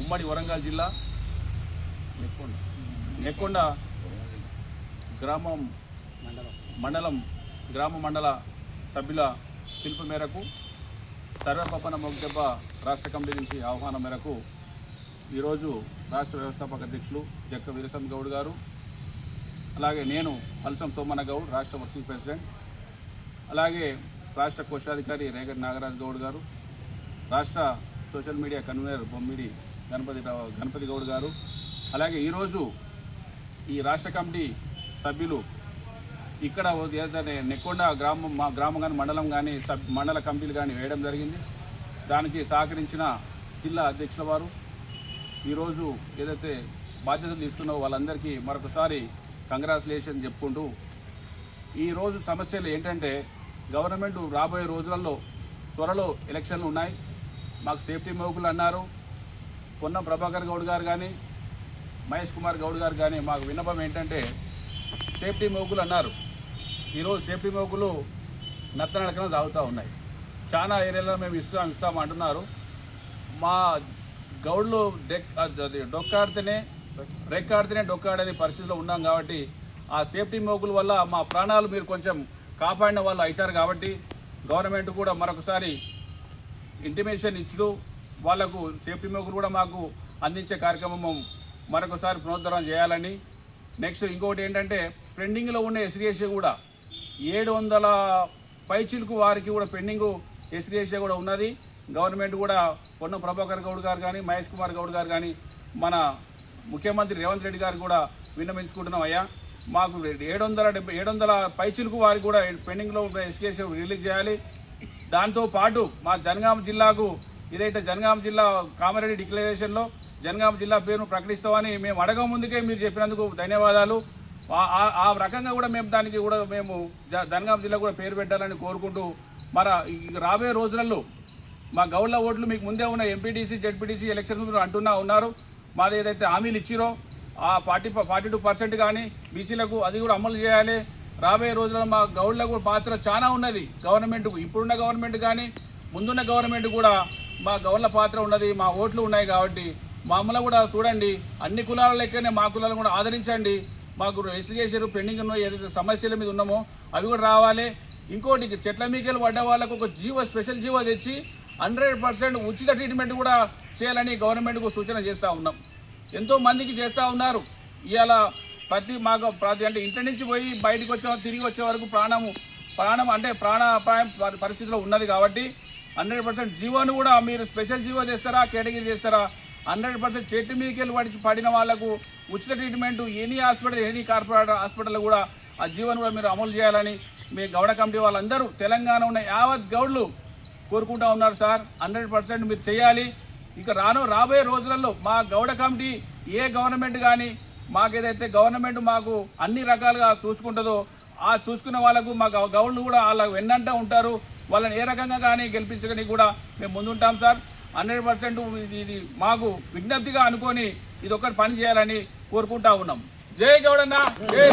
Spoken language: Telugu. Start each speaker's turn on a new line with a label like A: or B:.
A: ఉమ్మడి వరంగల్ జిల్లా నెక్కొండ. నెక్కొండ గ్రామం మండలం గ్రామ మండల సభ్యుల పిలుపు మేరకు సర్వపన మొగ్దెబ్బ రాష్ట్ర కమిటీ నుంచి ఆహ్వానం మేరకు ఈరోజు రాష్ట్ర వ్యవస్థాపక అధ్యక్షులు జక్క వీరసం గౌడ్ గారు అలాగే నేను అల్సం సోమన గౌడ్ రాష్ట్ర వర్కింగ్ ప్రెసిడెంట్ అలాగే రాష్ట్ర కోశాధికారి రేగట్ నాగరాజ్ గౌడ్ గారు రాష్ట్ర social media convener Bommidi Ganapathi Ganapathi Goud గారు. అలాగే ఈరోజు ఈ రాష్ట్ర కమిటీ సభ్యులు ఇక్కడ ఏదైతే నెక్కొండ గ్రామం మా గ్రామం కానీ మండలం కానీ సబ్ మండల కమిటీలు కానీ వేయడం జరిగింది. దానికి సహకరించిన జిల్లా అధ్యక్షుల వారు. ఈరోజు ఏదైతే బాధ్యతలు తీసుకున్న వాళ్ళందరికీ మరొకసారి కంగ్రాచులేషన్ చెప్పుకుంటూ ఈరోజు సమస్యలు ఏంటంటే గవర్నమెంట్ రాబోయే రోజులలో త్వరలో ఎలక్షన్లు ఉన్నాయి. మాకు సేఫ్టీ మోకులు అన్నారు. పొన్నం ప్రభాకర్ గౌడ్ గారు కానీ మహేష్ కుమార్ గౌడ్ గారు కానీ మాకు విన్నపం ఏంటంటే సేఫ్టీ మోకులు అన్నారు. ఈరోజు సేఫ్టీ మోకులు నత్తనడకన సాగుతూ ఉన్నాయి. చాలా ఏరియాలో మేము ఇస్తాం ఇస్తాం అంటున్నారు. మా గౌడ్లు డెక్ అది డొక్కాడితేనే రెక్కాడితేనే డొక్కాడనే పరిస్థితిలో ఉన్నాం కాబట్టి ఆ సేఫ్టీ మోకుల వల్ల మా ప్రాణాలు మీరు కొంచెం కాపాడిన వాళ్ళు అవుతారు కాబట్టి గవర్నమెంట్ కూడా మరొకసారి ఇంటిమేషన్ ఇచ్చుతూ వాళ్ళకు సేఫ్టీ మోకులు కూడా మాకు అందించే కార్యక్రమం మరొకసారి పునరుద్ధరణ చేయాలని. నెక్స్ట్ ఇంకొకటి ఏంటంటే పెండింగ్లో ఉన్న ఎస్డిఎస్ఏ కూడా ఏడు వందల పైచిలకు వారికి కూడా పెండింగ్ ఎస్డిఎస్ఏ కూడా ఉన్నది. గవర్నమెంట్ కూడా పొన్న ప్రభాకర్ గౌడ్ గారు కానీ మహేష్ కుమార్ గౌడ్ గారు కానీ మన ముఖ్యమంత్రి రేవంత్ రెడ్డి గారు కూడా విన్నవించుకుంటున్నాం అయ్యా. మాకు ఏడు వందల డెబ్బై ఏడు వందల పైచిలకు వారికి కూడా పెండింగ్లో ఎస్కేసీ రిలీజ్ చేయాలి. దాంతో పాటు మా జనగామ జిల్లాకు ఇదైతే జనగామ జిల్లా కామారెడ్డి డిక్లరేషన్లో జనగామ జిల్లా పేరును ప్రకటిస్తామని మేము అడగ ముందుకే మీరు చెప్పినందుకు ధన్యవాదాలు. ఆ- ఆ- రకంగా కూడా మేము దానికి కూడా మేము జ- జనగామ జిల్లా కూడా పేరు పెట్టాలని కోరుకుంటూ మన రాబోయే రోజులలో మా గౌళ్ళ ఓట్లు మీకు ముందే ఉన్న ఎంపీటీసీ జెడ్పీటీసీ ఎలక్షన్ అంటున్నా ఉన్నారు. మాది ఏదైతే హామీలు ఇచ్చిరో ఆ ఫార్టీ ఫార్టీ టూ పర్సెంట్ కానీ బీసీలకు అది కూడా అమలు చేయాలి. రాబోయే రోజుల్లో మా గౌళ్ళకు పాత్ర చాలా ఉన్నది. గవర్నమెంట్ ఇప్పుడున్న గవర్నమెంట్ కానీ ముందున్న గవర్నమెంట్ కూడా మా గౌడ్ల పాత్ర ఉన్నది మా ఓట్లు ఉన్నాయి కాబట్టి మమ్మల్ని కూడా చూడండి. అన్ని కులాల లెక్కనే మా కులాలను కూడా ఆదరించండి. మాకు రిజిస్ట్రేషన్ పెండింగ్ ఉన్న ఏదైతే సమస్యల మీద ఉన్నామో అవి కూడా రావాలి. ఇంకోటి చెట్ల మీకెళ్ళి పడ్డ వాళ్ళకు ఒక జీవో స్పెషల్ జీవో తెచ్చి హండ్రెడ్ పర్సెంట్ ఉచిత ట్రీట్మెంట్ కూడా చేయాలని గవర్నమెంట్కు సూచన చేస్తూ ఉన్నాం. ఎంతో మందికి చేస్తూ ఉన్నారు. ఇవాళ ప్రతి మాకు ప్రతి అంటే ఇంటి నుంచి పోయి బయటకు వచ్చే తిరిగి వచ్చే వరకు ప్రాణము ప్రాణం అంటే ప్రాణాపాయం పరిస్థితిలో ఉన్నది కాబట్టి హండ్రెడ్ పర్సెంట్ జీవోను కూడా మీరు స్పెషల్ జీవో చేస్తారా కేటగిరీ చేస్తారా? హండ్రెడ్ పర్సెంట్ చెట్టు మీదకి వెళ్ళి పడి పడిన వాళ్ళకు ఉచిత treatment any hospital any corporate hospital కూడా ఆ జీవోను కూడా మీరు అమలు చేయాలని మీ గౌడ కమిటీ వాళ్ళందరూ తెలంగాణ ఉన్న యావత్ గౌడ్లు కోరుకుంటా ఉన్నారు సార్. హండ్రెడ్ పర్సెంట్ మీరు చేయాలి. ఇక రాను రాబోయే రోజులలో మా గౌడ కమిటీ ఏ గవర్నమెంట్ కానీ మాకు ఏదైతే గవర్నమెంట్ మాకు అన్ని రకాలుగా చూసుకుంటుందో ఆ చూసుకున్న వాళ్ళకు మా గౌడ్లు కూడా వాళ్ళ వెన్నంట ఉంటారు. వాళ్ళని ఏ రకంగా కానీ గెలిపించకని కూడా మేము ముందుంటాం సార్. హండ్రెడ్ పర్సెంట్ ఇది ఇది మాకు విజ్ఞప్తిగా అనుకొని ఇది ఒక్కటి పని చేయాలని కోరుకుంటా ఉన్నాం. జై గౌడన్న జై